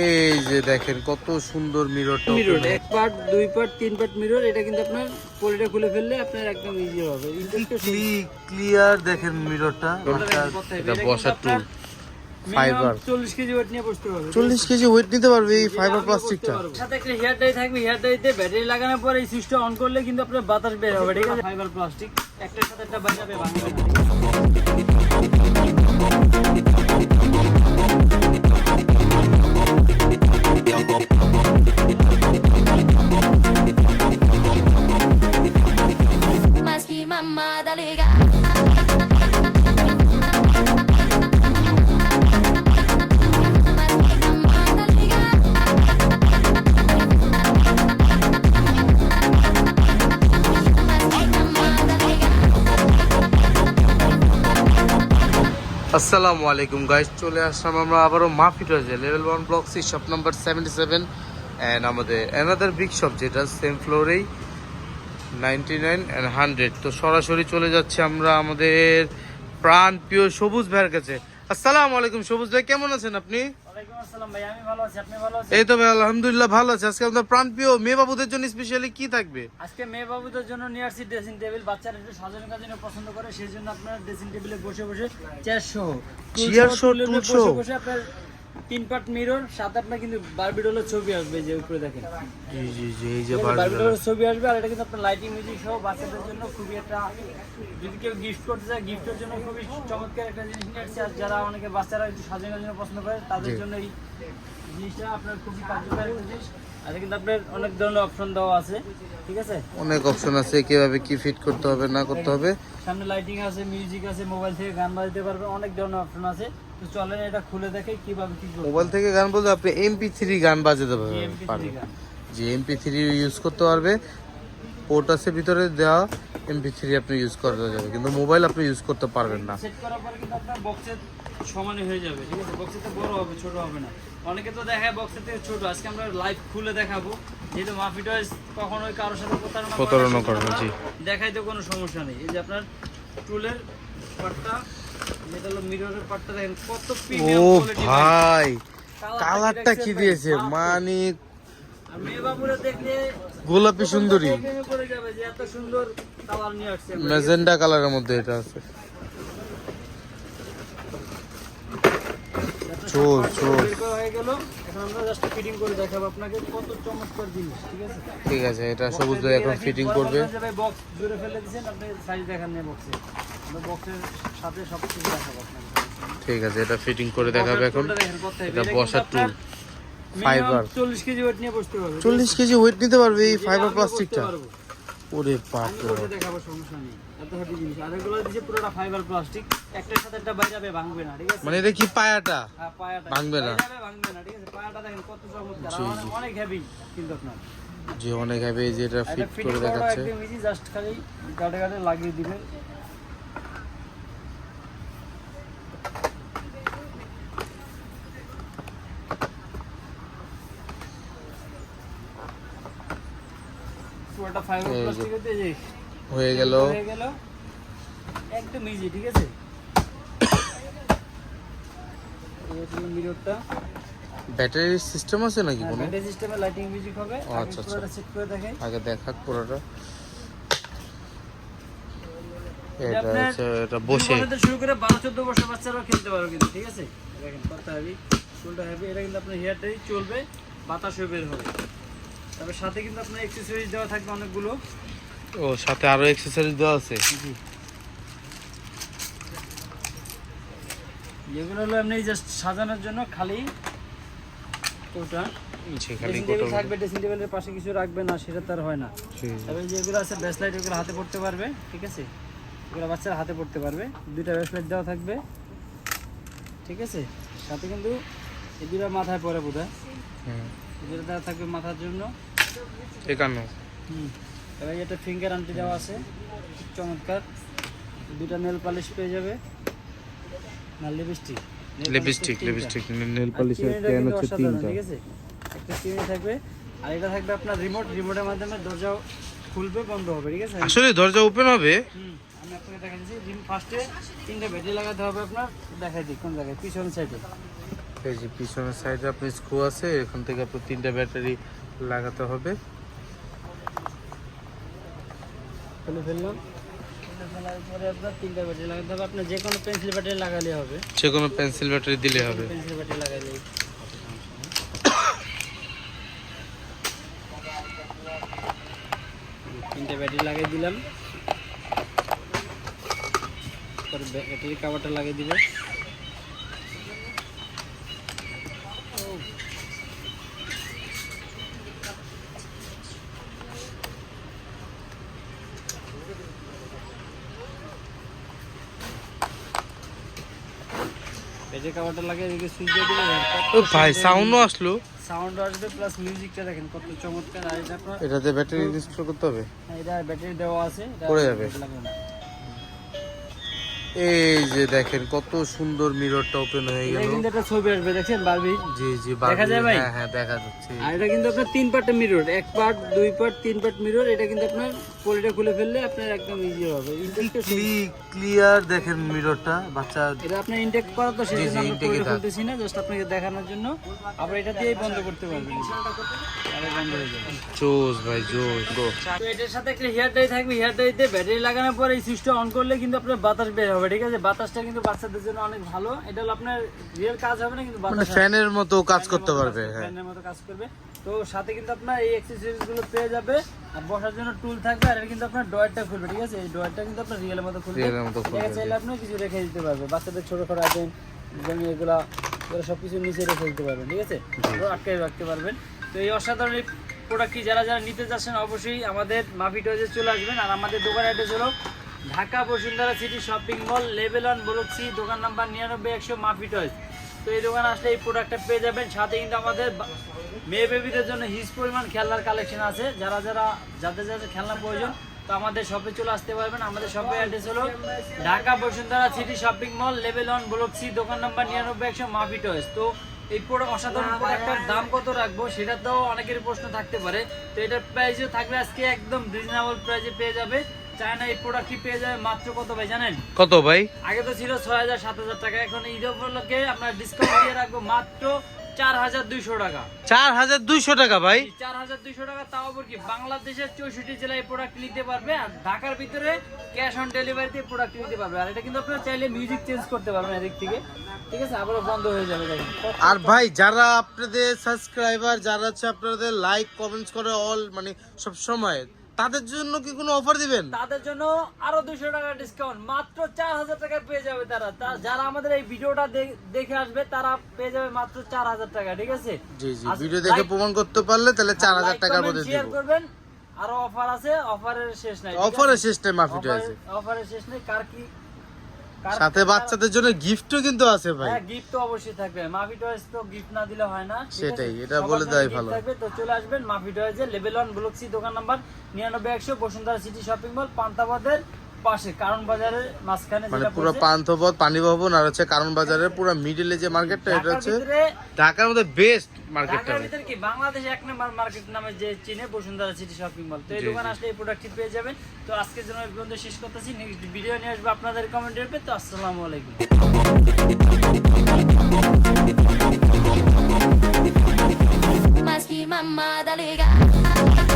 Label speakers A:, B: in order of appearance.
A: এই যে দেখেন কত সুন্দর মিররটা
B: মিরর এক পার্ট দুই পার্ট তিন পার্ট মিরর এটা কিন্তু আপনার পলিটা খুলে ফেললে আপনার একদম ইজি হবে
A: ক্লিয়ার দেখেন মিররটা এটা বসার টুল ফাইবার
B: চল্লিশ কেজি ওয়েট নিয়ে বসতে পারবে
A: চল্লিশ কেজি ওয়েট নিতে পারবে এই ফাইবার প্লাস্টিকটা
B: সাথে একটা হেয়ার ডাই থাকবে হেয়ার ডাইতে ব্যাটারি লাগানোর পর এই সুইচটা অন করলে কিন্তু আপনার বাতাস বের হবে ঠিক আছে? ফাইবার প্লাস্টিক একটার সাথে একটা বাজাবে ভাঙবে
C: bop, bop, bop.
A: আসসালামু আলাইকুম গাইজ চলে আসলাম আমরা আবারও মাফি রয়েছে level one block C shop number seventy seven and আমাদের অ্যানাদার বিগ শপ যেটা সেম ফ্লোরেই নাইনটি নাইন অ্যান্ড হান্ড্রেড তো সরাসরি চলে যাচ্ছে আমরা আমাদের প্রাণ প্রিয় সবুজ ভাইয়ের কাছে। আসসালামু আলাইকুম সবুজ ভাই, কেমন আছেন আপনি?
B: ওয়ালাইকুম আসসালাম ভাই আমি ভালো আছি আপনি ভালো
A: এই তো ভাই আলহামদুলিল্লাহ ভালো আছে। আজকে আমাদের প্রাণপ্রিয় মেয়ে বাবুদের জন্য স্পেশালি কি থাকবে?
B: আজকে মেয়ে বাবুদের জন্য নিয়ে আসছি ড্রেসিং টেবিল বাচ্চারা একটু সাজানো কাজানো পছন্দ করে সেই জন্য আপনার ড্রেসিং টেবিলে বসে বসে চেয়ার সহ।
A: চেয়ার সহ, টুল সহ।
B: বসে বসে আপনার তিন পার্ট মিরর সাথে আপনার কিন্তু বারবিডলের ছবি আসবে যে উপরে দেখেন।
A: জি জি জি এই যে
B: বারবিডলের ছবি আসবে আর এটা কিন্তু আপনার লাইটিং মিউজিক সহ বাচ্চাদের জন্য খুবই একটা যদি কেউ গিফট করতে চায় গিফটের জন্য খুবই চমৎকার একটা জিনিস নিয়ে আসছে। আর যারা অনেকে বাচ্চারা একটু সাজানো জন্য পছন্দ করে তাদের জন্য এই জিনিসটা আপনার খুবই কার্যকর জিনিস। আর কিন্তু আপনার অনেক ধরনের অপশন দেওয়া আছে ঠিক আছে?
A: অনেক অপশন আছে কীভাবে কি ফিট করতে হবে না করতে হবে।
B: সামনে লাইটিং আছে মিউজিক আছে মোবাইল থেকে গান বাজতে পারবে অনেক ধরনের অপশন আছে। তো চলেন এটা খুলে দেখে কীভাবে কি
A: মোবাইল থেকে গান বলতে আপনি এমপি থ্রি গান বাজাতে পারবেন।
B: MP3
A: যে এমপি থ্রি ইউজ করতে পারবে। পোর্ট আছে ভিতরে দেওয়া এমপি থ্রি আপনি ইউজ করা যাবে। কিন্তু মোবাইল আপনি ইউজ করতে পারবেন না।
B: সেট করার পর কিন্তু আপনার বক্সের সমানই হয়ে যাবে ঠিক আছে? বক্সের তো বড় হবে ছোট হবে না। অনেকে তো দেখায় বক্সের থেকে ছোট। আজকে আমরা লাইভ খুলে দেখাবো। যেহেতু মাফি টয়েস কখনোই কারোর সাথে প্রতারণা করে না, কোনো সমস্যা নেই। এই যে আপনার টুলের পার্টটা যেটা হলো মিররের পার্টটা দেখেন কত
A: ও
B: প্রিমিয়াম কোয়ালিটি
A: ভাই কালারটা কি দিয়েছে? মানে
B: আর মেয়ে বাবুরা দেখলে
A: গোলাপি সুন্দরী। ম্যাজেন্ডা কালারের মধ্যে এটা আছে
B: ঠিক আছে,
A: এটা সবুজ এখন ফিটিং করবে ঠিক আছে, এটা ফিটিং করে দেখাবে এখন। এটা বসার টুল ফাইবার
B: 40 কেজি ওয়েট নিয়ে বসতে পারবে।
A: চল্লিশ কেজি ওয়েট নিতে পারবে এই ফাইবার প্লাস্টিকটা ওরে বাপ রে
B: দেখাবো সমস্যা নেই। এত হেভি জিনিস। আর এগুলো পুরোটা ফাইবার প্লাস্টিক একটার সাথে একটা বাইরে যাবে ভাঙবে না ঠিক আছে?
A: মানে এটা কি পায়াটা?
B: হ্যাঁ, পায়াটা।
A: ভাঙবে না।
B: ভাঙবে না ঠিক আছে? পায়াটা দেখেন কত চমৎকার। অনেক- হেভি কিন্তু আপনার।
A: যে অনেক হবে এই যে এটা
B: এটা
A: ফিট করে দেখাচ্ছে।
B: একদম ইজি জাস্ট খালি গাটে গাটে লাগিয়ে দিবে পুরোটা ফাইবার
A: এই যে।
B: প্লাস্টিক দিয়ে যে
A: হয়ে গেল।
B: একদম ইজি ঠিক আছে? মিররটা
A: ব্যাটারি সিস্টেম আছে নাকি কোনো?
B: ব্যাটারি সিস্টেমে লাইটিং মিউজিক হবে।
A: আচ্ছা, আচ্ছা।
B: সেট করে দেখাই
A: আগে দেখাক পুরোটা।
B: এটা
A: হচ্ছে এটা বসে।
B: শুরু করে বারো চোদ্দ বছর বাচ্চারাও খেলতে পারবে কিন্তু ঠিক আছে? দেখেন কত হেভি চুলটা হেভি এটা কিন্তু আপনার হেয়ারটাই চলবে বাতাসও বের হবে। তারপর সাথে কিন্তু আপনার এক্সেসরিজ দেওয়া থাকবে অনেকগুলো।
A: ও সাথে আরও এক্সেসরিজ দেওয়া আছে?
B: জি যেগুলো হলো এমনি জাস্ট সাজানোর জন্য খালি টেবিল থাকবে ড্রেসিং টেবিলের পাশে কিছু রাখবে না সেটা তার হয় না। তবে যেগুলো আছে ব্যাসলাইট ওগুলো হাতে পড়তে পারবে ঠিক আছে? এগুলো বাচ্চারা হাতে পড়তে পারবে। দুইটা ব্যাসলাইট দেওয়া থাকবে ঠিক আছে? সাথে কিন্তু এই দুটো মাথায় পরে বোধ হয় এগুলো দেওয়া থাকবে মাথার জন্য।
A: একান্ন।
B: হুম। এবার এটা ফিঙ্গার আন্টি দেওয়া আছে চমৎকার। দুটা নেল পালিশ পেয়ে যাবে। না লিপস্টিক
A: লিপস্টিক লিপস্টিক নেল
B: পলিশের
A: পলিশের হচ্ছে তিনটা।
B: ঠিক আছে? একটা চিনি থাকবে। আর এটা থাকবে আপনার রিমোট রিমোটের মাধ্যমে দরজা খুলবে বন্ধ হবে ঠিক আছে?
A: আসলে দরজা ওপেন হবে?
B: হুম, আমি আপনাকে দেখাচ্ছি। রিম ফার্স্টে তিনটে ব্যাটারি লাগাতে হবে আপনার। দেখাই দিই কোন জায়গায়? পিছন সাইডে
A: এই যে পিছনের সাইডে আপনি স্ক্রু আছে এখান থেকে আপনার তিনটা ব্যাটারি লাগাতে হবে।
B: খুলে ফেললাম। ফেলার পরে আপনার তিনটা ব্যাটারি লাগাতে হবে। আপনার যে কোনো পেন্সিল ব্যাটারি লাগালে হবে।
A: যে কোনো পেন্সিল ব্যাটারি দিলে হবে
B: পেন্সিল ব্যাটারি লাগালে তিনটে ব্যাটারি লাগিয়ে দিলাম। পরে ব্যাটারি কাভারটা লাগিয়ে দিব। ব্যাটারি কভারটা লাগে এদিকে সুইচ দিয়ে দিবেন
A: ও ভাই সাউন্ডও আসলো।
B: সাউন্ড আসবে প্লাস মিউজিকটা দেখেন কত চমৎকার। আর এটা আপনার
A: এটাতে ব্যাটারি ইনস্টল করতে হবে।
B: হ্যাঁ, এটা ব্যাটারি দেওয়া আছে
A: পড়ে যাবে। এই যে দেখেন কত সুন্দর মিররটা ওপেন হয়ে গেল।
B: কিন্তু একটা ছবি আসবে দেখছেন বারবি
A: জি জি
B: দেখা যায় ভাই?
A: হ্যাঁ হ্যাঁ দেখা যাচ্ছে।
B: আর এটা কিন্তু আপনার তিন পার্টের মিরর এক পার্ট দুই পার্ট তিন পার্ট মিরর এটা কিন্তু আপনার পলিটা খুলে ফেললে আপনার একদম ইজি হবে।
A: ক্লিয়ার দেখেন মিররটা বাচ্চা।
B: এটা আপনার ইনটেক করা তো
A: জি,
B: সেই
A: জি,
B: জন্য আমরা পলিটা খুলতেছি না জাস্ট আপনাকে দেখানোর জন্য। আবার এটা দিয়েই বন্ধ করতে পারবেন।
A: জোস ভাই জোস গো
B: তো এটার সাথে একটা হেয়ার ডাই থাকবে। হেয়ার ডাইতে ব্যাটারি লাগানোর পরে এই সুইচটা অন করলে কিন্তু আপনার বাতাস বের হবে। ঠিক আছে? বাতাসটা কিন্তু বাচ্চাদের জন্য অনেক ভালো। এটা হলো আপনার রিয়েল কাজ হবে না কিন্তু
A: মানে ফ্যানের মতো কাজ করতে পারবে হ্যাঁ।
B: ফ্যানের মতো কাজ করবে। তো সাথে কিন্তু আপনার এই অ্যাক্সেসরিজগুলো পেয়ে যাবে। আর বসার জন্য টুল থাকবে আর কিন্তু আপনার ডয়ারটা খুলবে ঠিক আছে? এই ডয়ারটা কিন্তু আপনার রিয়েলের মতো খুলবে।
A: মতো খুলবে,
B: চাইলে আপনি কিছু রেখে দিতে পারবে বাচ্চাদের ছোট ছোট আইটেম যেমন এগুলা এগুলো সব কিছু নিচে রেখে দিতে পারবেন ঠিক আছে? তো আটকে রাখতে পারবেন। তো এই অসাধারণ প্রোডাক্টটি যারা যারা নিতে চাচ্ছেন অবশ্যই আমাদের মাফি টয়েজে চলে আসবেন। আর আমাদের দোকান অ্যাড্রেস হলো Dhaka Bashundhara city shopping mall, level one block C দোকান নাম্বার নিরানব্বই, একশো মাফি টয়েজ তো এই দোকানে আসলে এই প্রোডাক্টটা পেয়ে যাবেন। সাথে কিন্তু আমাদের মেয়ে বেবিদের জন্য হিউজ পরিমাণ খেলনার কালেকশন আছে। যারা যারা, যাদের যাদের খেলনা প্রয়োজন, তো আমাদের শপে চলে আসতে পারবেন। আমাদের শপের অ্যাড্রেস হলো Dhaka Bashundhara city shopping mall, level one, block C, দোকান নাম্বার নিরানব্বই, একশো মাফি টয়েস। তো এই প্রোডাক্ট অসাধারণ প্রোডাক্টের দাম কত রাখব সেটা তো অনেকের প্রশ্ন থাকতে পারে। তো এটার প্রাইসও থাকবে আজকে একদম রিজনেবল প্রাইসে পেয়ে যাবে। চায়না এই প্রোডাক্টটি পেয়ে যাবে মাত্র কত ভাই জানেন?
A: কত ভাই?
B: আগে তো ছিল ছয় হাজার সাত হাজার টাকা এখন ঈদ উপলক্ষে আপনার ডিসকাউন্ট দিয়ে রাখব মাত্র চার হাজার দুইশো টাকা।
A: চার হাজার দুইশো টাকা ভাই?
B: চার হাজার দুইশো টাকা তাও আবার কি বাংলাদেশের চৌষট্টি জেলায় প্রোডাক্ট নিতে পারবে আর ঢাকার ভিতরে ক্যাশ অন ডেলিভারিতে প্রোডাক্ট নিতে পারবে। আর এটা কিন্তু আপনারা চাইলে মিউজিক চেঞ্জ করতে পারবেন এদিক থেকে। ঠিক আছে আবারও বন্ধ হয়ে যাবে
A: আর ভাই যারা আপনাদের সাবস্ক্রাইবার যারা হচ্ছে আপনাদের লাইক কমেন্টস করে অল মানে সব সময় তাদের জন্য কি কোনো অফার দিবেন?
B: তাদের জন্য আরও দুশো টাকা ডিসকাউন্ট মাত্র চার হাজার টাকা পেয়ে যাবে তারা। যারা আমাদের এই ভিডিওটা দেখে আসবে তারা পেয়ে যাবে মাত্র চার হাজার টাকা ঠিক আছে?
A: জি জি ভিডিও দেখে প্রমাণ করতে পারলে তাহলে চার হাজার
B: টাকা
A: টাকার মধ্যে শেয়ার
B: করবেন। আরও অফার আছে অফারের শেষ নাই
A: অফারের শেষ নাই মাফিটা আছে।
B: অফারের- শেষ নাই কার কি
A: সাথে বাচ্চাদের জন্য গিফটও কিন্তু আছে ভাই।
B: হ্যাঁ গিফট তো অবশ্যই থাকবে। মাফি টয়েস তো গিফট না দিলে হয় না
A: সেটাই, এটা বলে
B: জন্য
A: ভালো।
B: থাকবে। তো চলে আসবেন মাফি টয়েজে লেভেল 1 ব্লক সি দোকান নাম্বার নিরানব্বই একশো বসুন্ধরা সিটি শপিং মল পান্তাবাদের পাশে কারণ বাজারের মাঝখানে
A: মানে পুরো পান্থপথ পানি ভবন আর হচ্ছে কারণ বাজারের পুরো মিডিলে যে মার্কেটটা এটা হচ্ছে ঢাকার মধ্যে বেস্ট মার্কেটটা
B: ঢাকার ভিতরে কি? বাংলাদেশে এক নম্বর মার্কেট নামে যে চিনে বসুন্ধরা সিটি শপিং মল তো এই দোকানে আসলে এই প্রোডাক্টটি পেয়ে যাবেন। তো আজকের জন্য এই পর্যন্ত শেষ করতেছি। নেক্সট ভিডিও নিয়ে আসবে আপনাদের কমেন্টের পেয়ে তো আসসালামু আলাইকুম।
C: Más que gas.